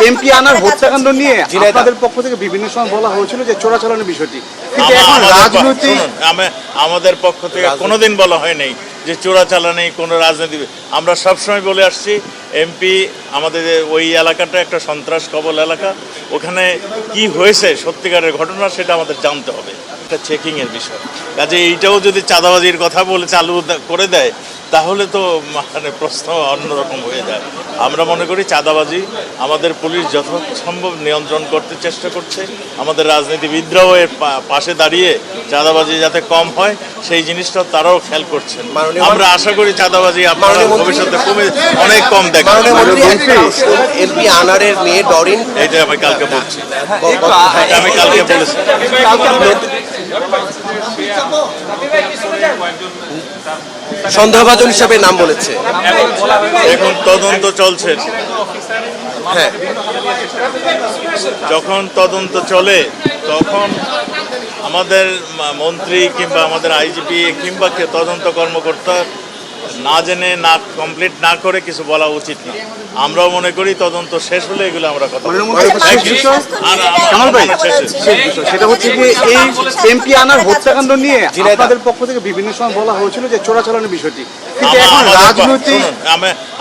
MP আনার হত্যাকাণ্ড নিয়ে। আপনাদের পক্ষ থেকে বিভিন্ন সময় বলা হয়েছিল যে চোরাচালানের বিষয়টি কিন্তু এখন আমাদের রাজনৈতিক আমাদের পক্ষ থেকে কোনোদিন বলা হয় নাই যে চোরাচালানি কোনো রাজনীতি আমরা সবসময় বলে আসছি এমপি আমাদের ওই এলাকাটা একটা সন্ত্রাস কবল এলাকা ওখানে কি হয়েছে সত্যিকারের ঘটনা সেটা আমাদের জানতে হবে একটা চেকিংয়ের বিষয় কাজে এইটাও যদি চাঁদাবাজির কথা বলে চালু করে দেয় তাহলে তো মানে প্রশ্ন অন্যরকম হয়ে যায়। আমরা মনে করি চাঁদাবাজি আমাদের পুলিশ যথাসম্ভব নিয়ন্ত্রণ করতে চেষ্টা করছে। আমাদের রাজনীতিবিদরাও এর পা- পাশে দাঁড়িয়ে চাঁদাবাজি যাতে কম হয় সেই জিনিসটা তারাও খেয়াল করছেন। আমরা আশা করি চাঁদাবাজি আপনারা ভবিষ্যতে কমে অনেক কম দেখেন। মাননীয় মন্ত্রী এমপি আনারের মেয়ে ডরিন এইটা আমি কালকে বলছি। গ- এটা আমি কালকে বলেছি। সন্দেহভাজন হিসাবে নাম বলেছে। এখন তদন্ত চলছে। হ্যাঁ। যখন তদন্ত চলে, তখন আমাদের মন্ত্রী কিংবা আমাদের আইজিপি কিংবা তদন্ত কর্মকর্তা না জেনে না কমপ্লিট না করে কিছু বলা উচিত না। আমরাও মনে করি তদন্ত শেষ হলে এগুলো আমরা কথা বিষয়, সেটা হচ্ছে যে এই এমপি আনার হত্যাকাণ্ড নিয়ে। আপনাদের পক্ষ থেকে বিভিন্ন সময় বলা হয়েছিল যে চোরাচালানের বিষয়টি।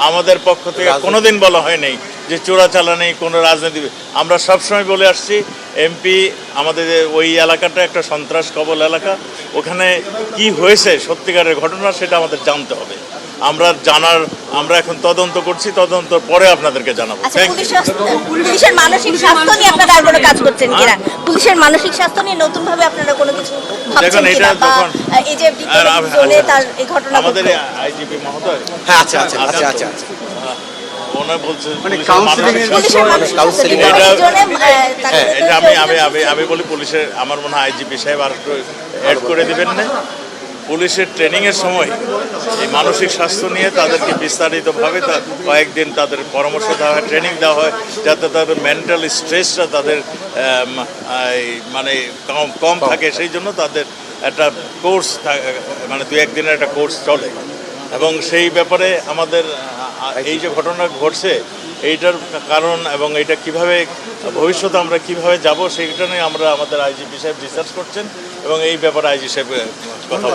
আমাদের পক্ষ থেকে কোনোদিন বলা হয় নাই যে চোরাচালানি কোনো রাজনীতি আমরা সবসময় বলে আসছি এমপি আমাদের ওই এলাকাটা একটা সন্ত্রাস কবল এলাকা ওখানে কি হয়েছে সত্যিকারের ঘটনা সেটা আমাদের জানতে হবে। আমরা জানার আমরা এখন তদন্ত করছি তদন্ত পরে আপনাদেরকে জানাব। আচ্ছা পুলিশের মানসিক স্বাস্থ্য নিয়ে আপনারা আর কোনো কাজ করছেন কিনা? পুলিশের মানসিক স্বাস্থ্য নিয়ে নতুন ভাবে আপনারা কোনো কিছু ভাবছেন কিনা? বা এই যে জোনে তার এই ঘটনা আমাদের। আইজিপি মহোদয়। হ্যাঁ আচ্ছা আচ্ছা আচ্ছা। আচ্ছা। ওনার বলছে মানে এর হ্যাঁ এটা আমি আমি আমি আমি বলি পুলিশের আমার মনে হয় আইজিপি সাহেব আর একটু অ্যাড করে দিবেন না। পুলিশের ট্রেনিংয়ের সময় এই মানসিক স্বাস্থ্য নিয়ে তাদেরকে বিস্তারিতভাবে তা কয়েকদিন তাদের পরামর্শ দেওয়া হয় ট্রেনিং দেওয়া হয় যাতে তাদের মেন্টাল স্ট্রেসটা তাদের মানে কম কম থাকে। সেই জন্য তাদের একটা কোর্স মানে দু একদিনের একটা কোর্স চলে। এবং সেই ব্যাপারে আমাদের এই যে ঘটনা ঘটছে, এইটার কারণ এবং এটা কীভাবে, ভবিষ্যতে আমরা কীভাবে যাব, সেইটা নিয়ে আমরা আমাদের আইজিপি সাহেব রিসার্চ করছেন এবং এই ব্যাপারে আইজি সাহেব কথা